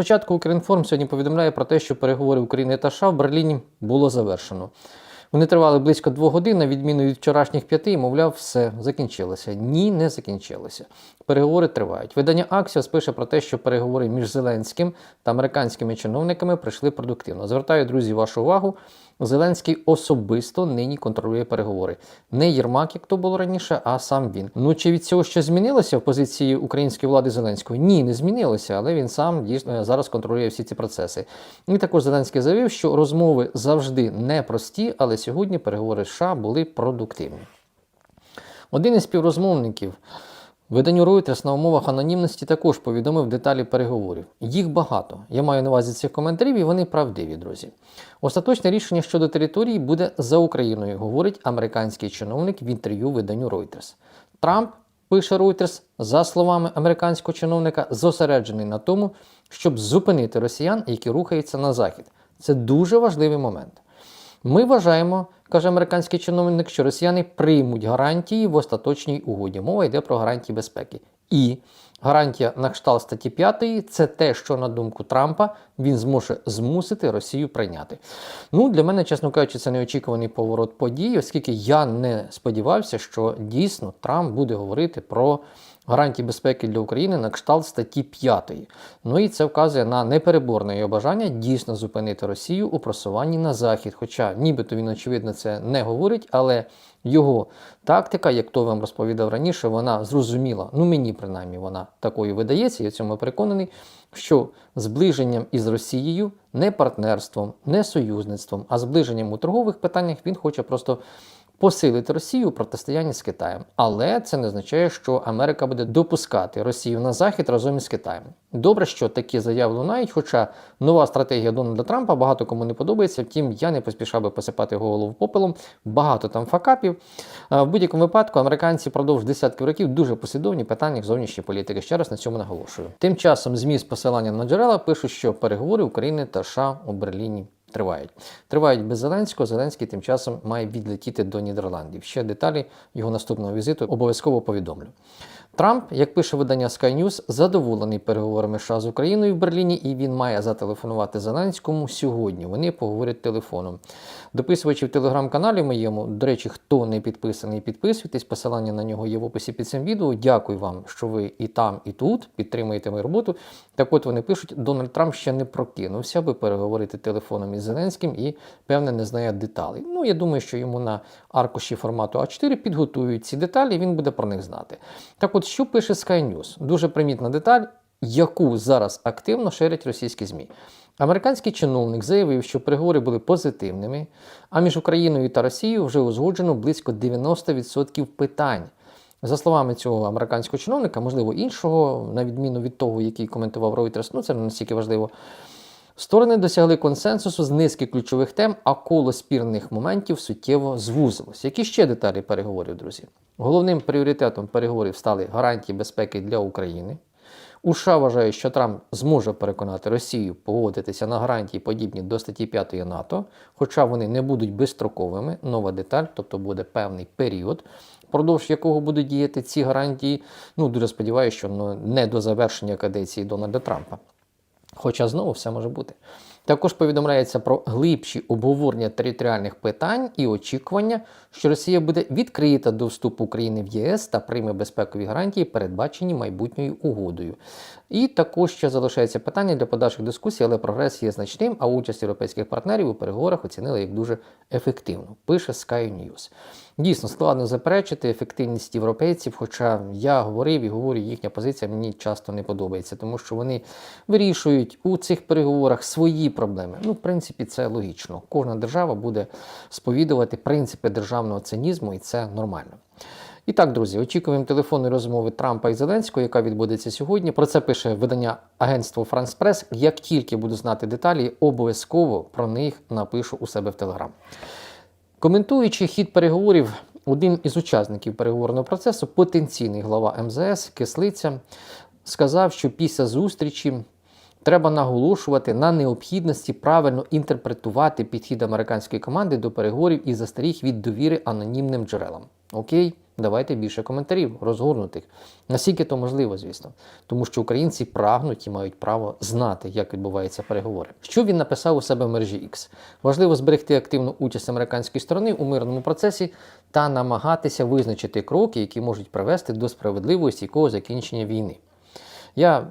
Спочатку Укрінформ сьогодні повідомляє про те, що переговори України та США в Берліні було завершено. Вони тривали близько двох годин, на відміну від вчорашніх п'яти, і, мовляв, все закінчилося. Ні, не закінчилося. Переговори тривають. Видання Аксіос пише про те, що переговори між Зеленським та американськими чиновниками пройшли продуктивно. Звертаю, друзі, вашу увагу. Зеленський особисто нині контролює переговори. Не Єрмак, як то було раніше, а сам він. Ну чи від цього щось змінилося в позиції української влади Зеленського? Ні, не змінилося, але він сам дійсно зараз контролює всі ці процеси. І також Зеленський заявив, що розмови завжди непрості, але сьогодні переговори США були продуктивні. Один із співрозмовників виданню Reuters на умовах анонімності також повідомив деталі переговорів. Їх багато. Я маю на увазі цих коментарів, і вони правдиві, друзі. Остаточне рішення щодо території буде за Україною, говорить американський чиновник в інтерв'ю виданню Reuters. Трамп, пише Reuters, за словами американського чиновника, зосереджений на тому, щоб зупинити росіян, які рухаються на захід. Це дуже важливий момент. Ми вважаємо, каже американський чиновник, що росіяни приймуть гарантії в остаточній угоді. Мова йде про гарантії безпеки. І гарантія на кшталт статті 5 це те, що на думку Трампа він зможе змусити Росію прийняти. Ну для мене, чесно кажучи, це неочікуваний поворот подій, оскільки я не сподівався, що дійсно Трамп буде говорити про гарантії безпеки для України на кшталт статті 5. Ну і це вказує на непереборне його бажання дійсно зупинити Росію у просуванні на захід. Хоча нібито він, очевидно, це не говорить, але його тактика, як то вам розповідав раніше, вона зрозуміла. Ну мені принаймні вона такою видається, я цьому переконаний, що зближенням із Росією не партнерством, не союзництвом, а зближенням у торгових питаннях він хоче просто посилити Росію у протистоянні з Китаєм. Але це не означає, що Америка буде допускати Росію на захід разом із Китаєм. Добре, що такі заяви лунають, хоча нова стратегія Дональда Трампа багато кому не подобається. Втім, я не поспішав би посипати голову попелом. Багато там факапів. В будь-якому випадку американці впродовж десятків років дуже послідовні питання зовнішньої політики. Ще раз на цьому наголошую. Тим часом ЗМІ з посиланням на джерела пишуть, що переговори України та США у Берліні тривають. Тривають без Зеленського. Зеленський тим часом має відлетіти до Нідерландів. Ще деталі його наступного візиту обов'язково повідомлю. Трамп, як пише видання Sky News, задоволений переговорами США з Україною в Берліні, і він має зателефонувати Зеленському сьогодні. Вони поговорять телефоном. Дописувачі в телеграм-каналі моєму, до речі, хто не підписаний, підписуйтесь. Посилання на нього є в описі під цим відео. Дякую вам, що ви і там, і тут підтримуєте мою роботу. Так от вони пишуть, Дональд Трамп ще не прокинувся, аби переговорити телефоном із Зеленським і, певне, не знає деталей. Ну, я думаю, що йому на аркуші формату А4 підготують ці деталі, і він буде про них знати. Так от, що пише Sky News? Дуже примітна деталь, яку зараз активно ширять російські ЗМІ. Американський чиновник заявив, що переговори були позитивними, а між Україною та Росією вже узгоджено близько 90% питань. За словами цього американського чиновника, можливо, іншого, на відміну від того, який коментував Reuters, ну це не настільки важливо. Сторони досягли консенсусу з низки ключових тем, а коло спірних моментів суттєво звузилось. Які ще деталі переговорів, друзі? Головним пріоритетом переговорів стали гарантії безпеки для України. У США вважають, що Трамп зможе переконати Росію погодитися на гарантії, подібні до статті 5 НАТО, хоча вони не будуть безстроковими. Нова деталь, тобто буде певний період, впродовж якого будуть діяти ці гарантії. Ну дуже сподіваюся, що ну, не до завершення каденції Дональда Трампа. Хоча знову все може бути. Також повідомляється про глибші обговорення територіальних питань і очікування, що Росія буде відкрита до вступу України в ЄС та прийме безпекові гарантії, передбачені майбутньою угодою. І також ще залишається питання для подальших дискусій, але прогрес є значним, а участь європейських партнерів у переговорах оцінили як дуже ефективно. Пише Sky News. Дійсно, складно заперечити ефективність європейців, хоча я говорив і говорю, їхня позиція мені часто не подобається, тому що вони вирішують у цих переговорах свої проблеми. Ну, в принципі, це логічно. Кожна держава буде сповідувати принципи державного цинізму, і це нормально. І так, друзі, очікуємо телефонної розмови Трампа і Зеленського, яка відбудеться сьогодні. Про це пише видання агентство France Press. Як тільки буду знати деталі, обов'язково про них напишу у себе в Телеграм. Коментуючи хід переговорів, один із учасників переговорного процесу, потенційний глава МЗС Кислиця, сказав, що після зустрічі треба наголошувати на необхідності правильно інтерпретувати підхід американської команди до переговорів і застеріг від довіри анонімним джерелам. Окей? Давайте більше коментарів, розгорнутих. Наскільки то можливо, звісно. Тому що українці прагнуть і мають право знати, як відбуваються переговори. Що він написав у себе в мережі X? Важливо зберегти активну участь американської сторони у мирному процесі та намагатися визначити кроки, які можуть привести до справедливості якого закінчення війни. Я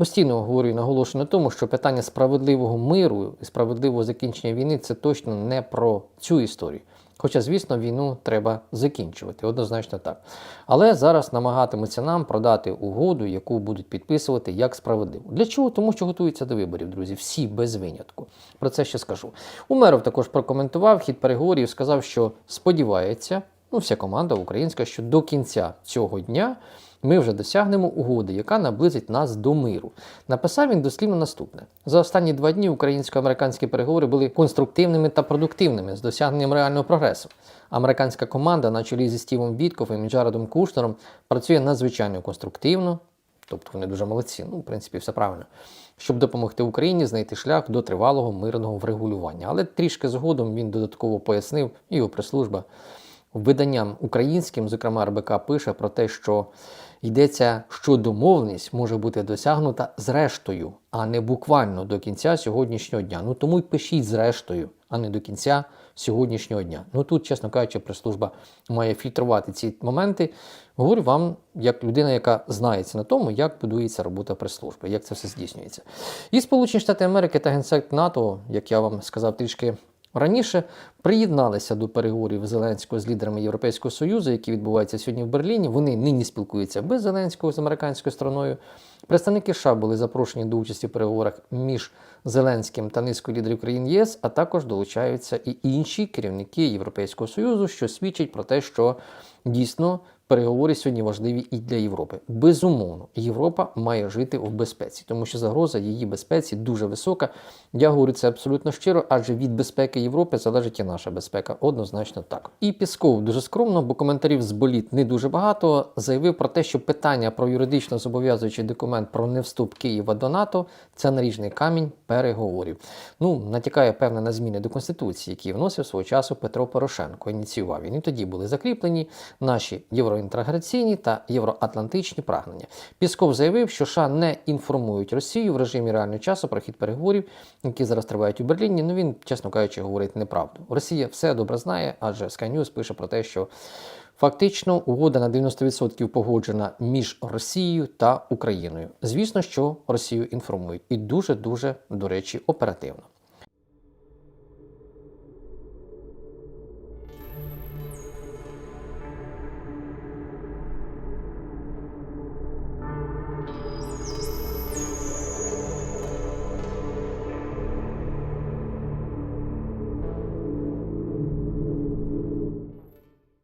постійно говорю і наголошую на тому, що питання справедливого миру і справедливого закінчення війни це точно не про цю історію. Хоча, звісно, війну треба закінчувати, однозначно так. Але зараз намагатимуться нам продати угоду, яку будуть підписувати як справедливо. Для чого? Тому що готуються до виборів, друзі. Всі без винятку. Про це ще скажу. Умеров також прокоментував хід переговорів, сказав, що сподівається, ну, вся команда українська, що до кінця цього дня ми вже досягнемо угоди, яка наблизить нас до миру. Написав він дослівно наступне: за останні два дні українсько-американські переговори були конструктивними та продуктивними з досягненням реального прогресу. Американська команда, на чолі зі Стівом Вітковим і Джаредом Кушнером, працює надзвичайно конструктивно, тобто вони дуже молодці. Ну, в принципі, все правильно. Щоб допомогти Україні знайти шлях до тривалого мирного врегулювання. Але трішки згодом він додатково пояснив і його прес-служба виданням українським, зокрема РБК, пише про те, що йдеться, що домовленість може бути досягнута зрештою, а не буквально до кінця сьогоднішнього дня. Ну тому й пишіть зрештою, а не до кінця сьогоднішнього дня. Ну тут, чесно кажучи, прес-служба має фільтрувати ці моменти. Говорю вам, як людина, яка знається на тому, як будується робота прес-служби, як це все здійснюється. І Сполучені Штати Америки та Генсек НАТО, як я вам сказав трішки Раніше приєдналися до переговорів Зеленського з лідерами Європейського Союзу, які відбуваються сьогодні в Берліні. Вони нині спілкуються без Зеленського з американською стороною. Представники США були запрошені до участі в переговорах між Зеленським та низкою лідерів країн ЄС, а також долучаються і інші керівники Європейського Союзу, що свідчить про те, що дійсно переговори сьогодні важливі і для Європи. Безумовно, Європа має жити в безпеці, тому що загроза її безпеці дуже висока. Я говорю це абсолютно щиро, адже від безпеки Європи залежить і наша безпека. Однозначно так. І Пісков дуже скромно, бо коментарів з боліт не дуже багато. Заявив про те, що питання про юридично зобов'язуючий документ про невступ Києва до НАТО це наріжний камінь переговорів. Ну натякає певне на зміни до конституції, які вносив свого часу Петро Порошенко. Ініціював він тоді були закріплені наші євроінтеграційні та євроатлантичні прагнення. Пісков заявив, що США не інформують Росію в режимі реального часу про хід переговорів, які зараз тривають у Берліні. Ну він, чесно кажучи, говорить неправду. Росія все добре знає, адже Sky News пише про те, що. Фактично, угода на 90% погоджена між Росією та Україною. Звісно, що Росію інформують, і дуже дуже до речі, оперативно.